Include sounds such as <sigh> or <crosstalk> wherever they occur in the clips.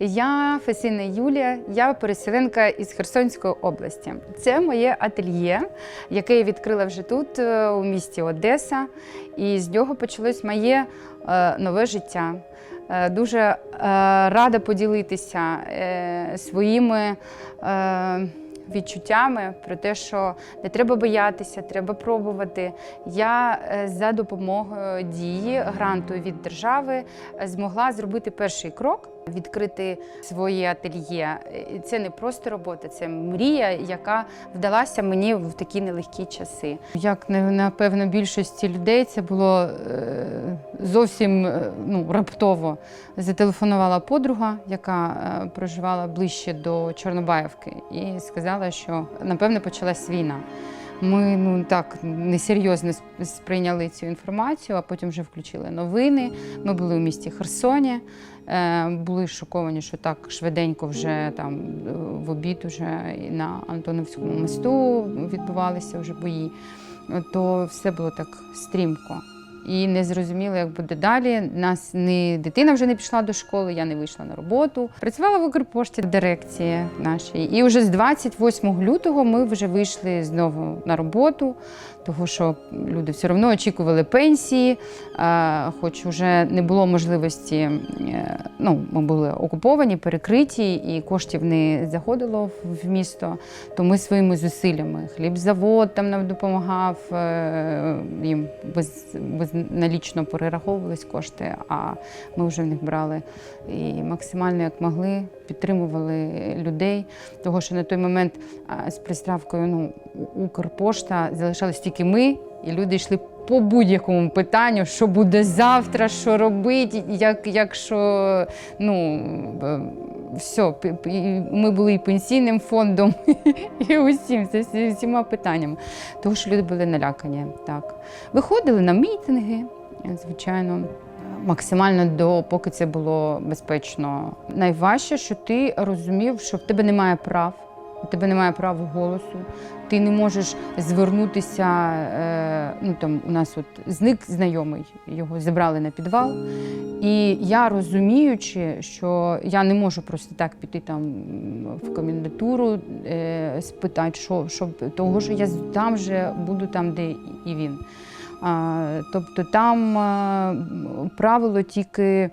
Я Фесіна Юлія, я переселенка із Херсонської області. Це моє ательє, яке я відкрила вже тут, е, у місті Одеса, і з нього почалось моє е, нове життя. Е, Дуже рада поділитися своїми відчуттями про те, що не треба боятися, треба пробувати. Я за допомогою дії гранту від держави змогла зробити перший крок. Відкрити своє ательє. Це не просто робота, це мрія, яка вдалася мені в такі нелегкі часи. Як напевно більшості людей це було е, зовсім е, ну, раптово. Зателефонувала подруга, яка е, проживала ближче до Чорнобаївки, і сказала, що напевно почалась війна. Ми ну так несерйозно сприйняли цю інформацію, а потім вже включили новини. Ми були у місті Херсоні, е, були шоковані, що так швиденько вже там е, в обід уже на Антоновському мосту відбувалися вже бої. То все було так стрімко. І не зрозуміло, як буде далі. Нас не дитина вже не пішла до школи, я не вийшла на роботу. Працювала в Укрпошті дирекції нашій. І вже з 28 лютого ми вже вийшли знову на роботу, тому що люди все одно очікували пенсії, хоч вже не було можливості. е, Ну, ми були окуповані, перекриті, і коштів не заходило в- в місто. То ми своїми зусиллями хлібзавод там нам допомагав, е, їм без, безналічно перераховувались кошти, а ми вже в них брали і максимально як могли, підтримували людей. Того, що на той момент з приставкою ну, Укрпошта залишались тільки ми, і люди йшли. По будь-якому питанню, що буде завтра, що робити, як, якщо ну все, ми були і пенсійним фондом, <laughs> і усім, всі- всіма питаннями. Тому що люди були налякані. Так. Виходили на мітинги, звичайно, максимально до поки це було безпечно. Найважче, що ти розумів, що в тебе немає прав, у тебе немає права голосу. Ти не можеш звернутися. Е, ну там у нас от зник знайомий, його забрали на підвал. І я розуміючи, що я не можу просто так піти там в комендатуру, е, спитати, що, що того, що я там же буду там, де і він. Тобто там правило тільки е,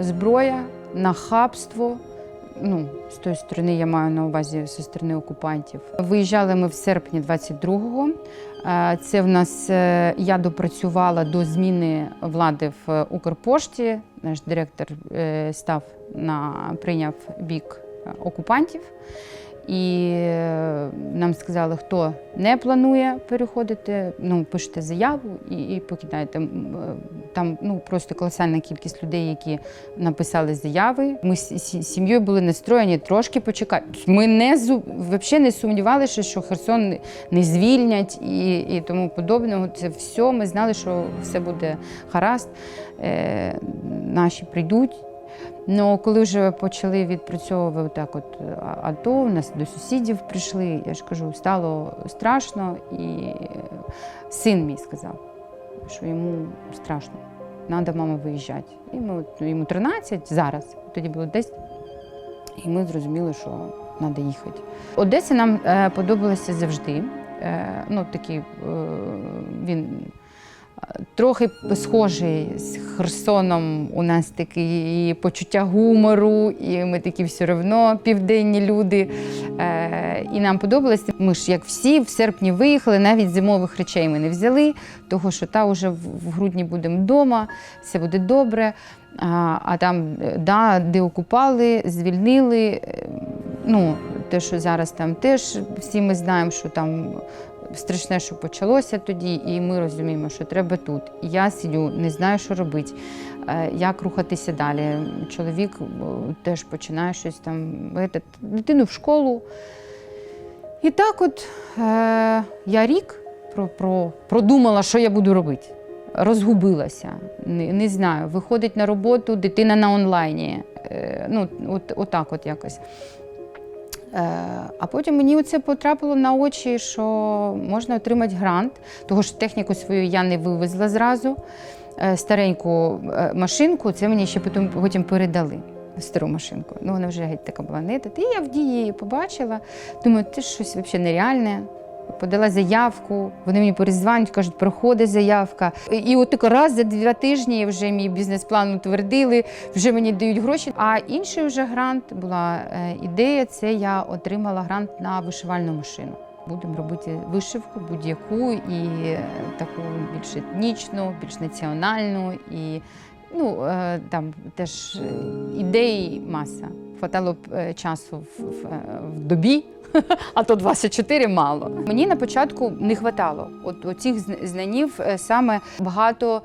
зброя, нахабство. Ну, з тої сторони я маю на увазі зі сторони окупантів. Виїжджали ми в серпні 22-го. Е, Це в нас е, я допрацювала до зміни влади в Укрпошті. Наш директор е, став на прийняв бік е, окупантів. І е, нам сказали, хто не планує переходити, ну пишете заяву і, і покидайте. Е, Там ну просто колосальна кількість людей, які написали заяви. Ми з сі- сім'єю були настроєні трошки почекати. Ми не взагалі не сумнівалися, що Херсон не звільнять і, і тому подобного. Це все. Ми знали, що все буде гаразд. Е, наші прийдуть. Ну, коли вже почали відпрацьовувати так от АТО, у нас до сусідів прийшли, я ж кажу, стало страшно, і е, син мій сказав, що йому страшно, треба, мама, виїжджати. І ми, йому 13 зараз, тоді було 10, і ми зрозуміли, що треба їхати. Одеса нам е, подобалася завжди. Е, ну, такий, е, він е, трохи схожий з Херсоном. У нас таке і почуття гумору, і ми такі все одно південні люди. Е, і нам подобалося. Ми ж, як всі, в серпні виїхали, навіть зимових речей ми не взяли, того що та вже в грудні будемо вдома, все буде добре. А, а там, е, да, де окупали, звільнили. е, Ну, те, що зараз там теж всі ми знаємо, що там страшне, що почалося тоді, і ми розуміємо, що треба тут. Я сидю, не знаю, що робити, е, як рухатися далі. Чоловік е, теж починає щось там, дитину в школу. І так от е, я рік про, про, продумала, що я буду робити. Розгубилася, не, не знаю. Виходить на роботу, дитина на онлайні. Ну, от, отак от якось. Е, А потім мені це потрапило на очі, що можна отримати грант, тому що техніку свою я не вивезла зразу. Е, Стареньку е, машинку, це мені ще потім, потім передали. стару машинку. Ну, вона вже геть така була не. І я в дії побачила. Думаю, це щось взагалі нереальне. Подала заявку, вони мені перезвонять, кажуть, проходить заявка. І от тако раз за два тижні вже мій бізнес-план утвердили, вже мені дають гроші. А інший вже грант була е, ідея. Це я отримала грант на вишивальну машину. Будемо робити вишивку будь-яку і е, таку більш етнічну, більш національну і ну е, там теж ідей маса. Хватало б е, часу в, в, е, в добі, <laughs> а то 24 мало. Мені на початку не хватало от оцих зн- знанів е, саме багато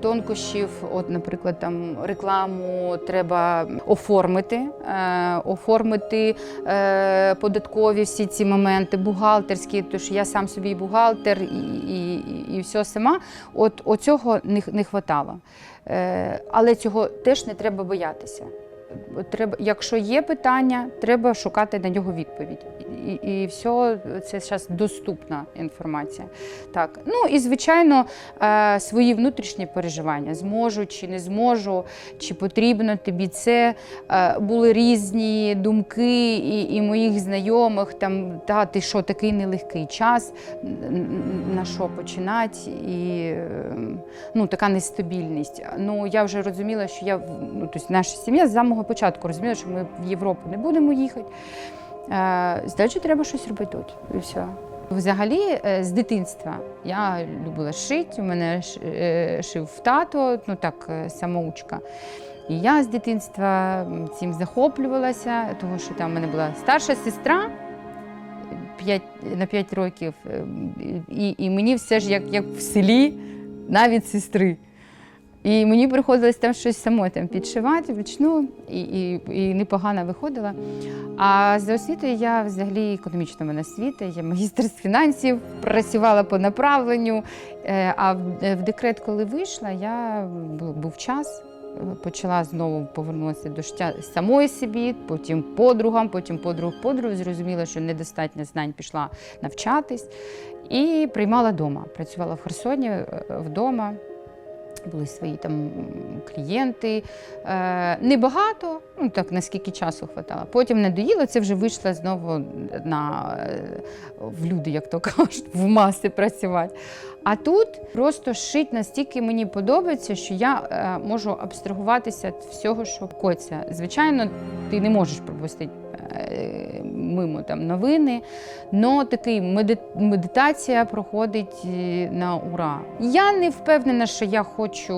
тонкощів. От, наприклад, там рекламу треба оформити, е, оформити е, податкові всі ці моменти, бухгалтерські, що я сам собі бухгалтер, і, і, і, все сама. От оцього не, не хватало. Е, але цього теж не треба боятися. Треба, якщо є питання, треба шукати на нього відповідь. І, і, все це зараз доступна інформація. Так, ну і звичайно, е, свої внутрішні переживання зможу чи не зможу, чи потрібно тобі це. Е, були різні думки і, і моїх знайомих. Там та ти що, такий нелегкий час, на що починати, і е, ну, така нестабільність. Ну я вже розуміла, що я ну, тобто наша сім'я з початку розуміла, що ми в Європу не будемо їхати. Е, Значить, треба щось робити тут. І все. Взагалі, е, з дитинства я любила шити, у мене е, шив тато, ну так, самоучка. І я з дитинства цим захоплювалася, тому що там в мене була старша сестра п'ять- на 5 років, і, і мені все ж як, як в селі, навіть сестри. І мені приходилось там щось само там підшивати вручну, і, і, і непогано виходила. А за освітою я взагалі економічна мене освіта, я магістр з фінансів, працювала по направленню. Е, А в, декрет, коли вийшла, я був час. Почала знову повернутися до життя самої собі, потім подругам, потім подруг подруг. Зрозуміла, що недостатньо знань пішла навчатись і приймала вдома. Працювала в Херсоні е, вдома. Були свої там клієнти. Е, небагато, ну так наскільки часу хватало. Потім надоїло, це вже вийшла знову на, е, в люди, як то <laughs> кажуть, в маси працювати. А тут просто шить настільки мені подобається, що я е, можу абстрагуватися від всього, що коться. Звичайно, ти не можеш пропустити мимо там новини, але такий меди- медитація проходить е, на ура. Я не впевнена, що я хочу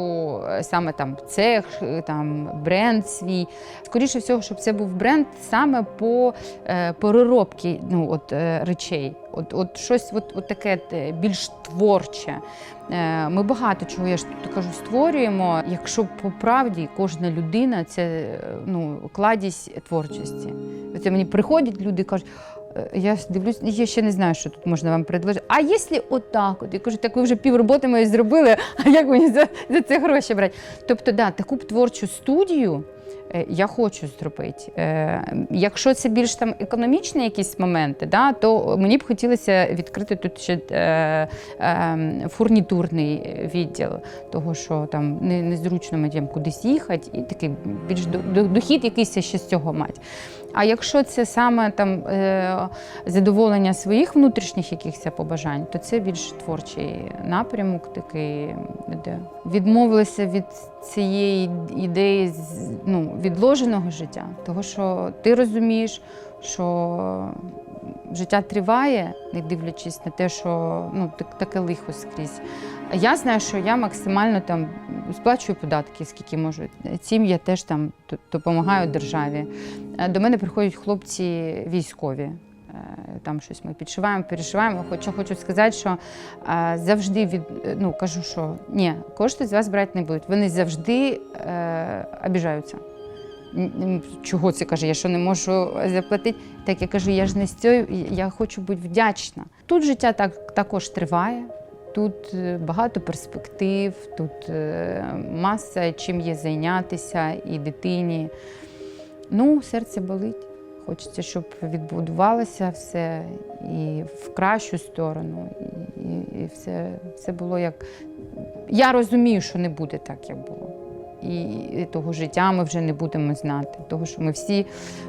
е, саме там цех, е, там бренд свій. Скоріше всього, щоб це був бренд саме по е, переробці ну, е, речей. От, от щось от, от таке е, більш творче. Е, Ми багато чого, я ж тут кажу, створюємо. Якщо по правді кожна людина це е, ну, кладість творчості. Це мені приходять люди кажуть. «Е, Я дивлюсь, я ще не знаю, що тут можна вам предложити. А якщо отак? От я кажу, так ви вже пів роботи мої зробили, а як мені за, за це гроші брати? Тобто, да, таку б творчу студію я хочу зробити. Е, Якщо це більш там економічні якісь моменти, да, то мені б хотілося відкрити тут ще е, е, фурнітурний відділ, того що там незручно людям кудись їхати, і такий більш до- до- дохід якийсь ще з цього мати. А якщо це саме там е, задоволення своїх внутрішніх якихось побажань, то це більш творчий напрямок, такий де відмовилася від цієї ідеї ну, відложеного життя, того що ти розумієш, що життя триває, не дивлячись на те, що ну, таке лихо скрізь. Я знаю, що я максимально там сплачую податки, скільки можу. Цим я теж там допомагаю державі. Е, До мене приходять хлопці військові. Там щось ми підшиваємо, перешиваємо. Хоча хочу сказати, що завжди від ну кажу, що ні, кошти з вас брати не будуть. Вони завжди е, обіжаються. Чого це каже? Я що не можу заплатити? Так я кажу, я ж не з цього, я хочу бути вдячна. Тут життя так також триває. Тут е, багато перспектив, тут е, маса чим є зайнятися і дитині. Ну, серце болить. Хочеться, щоб відбудувалося все і в кращу сторону, і, і, все, все було як. Я розумію, що не буде так, як було. і того життя ми вже не будемо знати. Того, що ми всі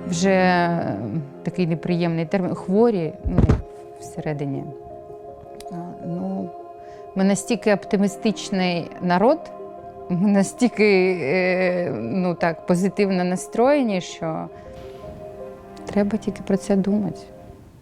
вже е, такий неприємний термін, хворі ну, всередині. Ну, ми настільки оптимістичний народ, ми настільки е, ну, так, позитивно настроєні, що треба тільки про це думати.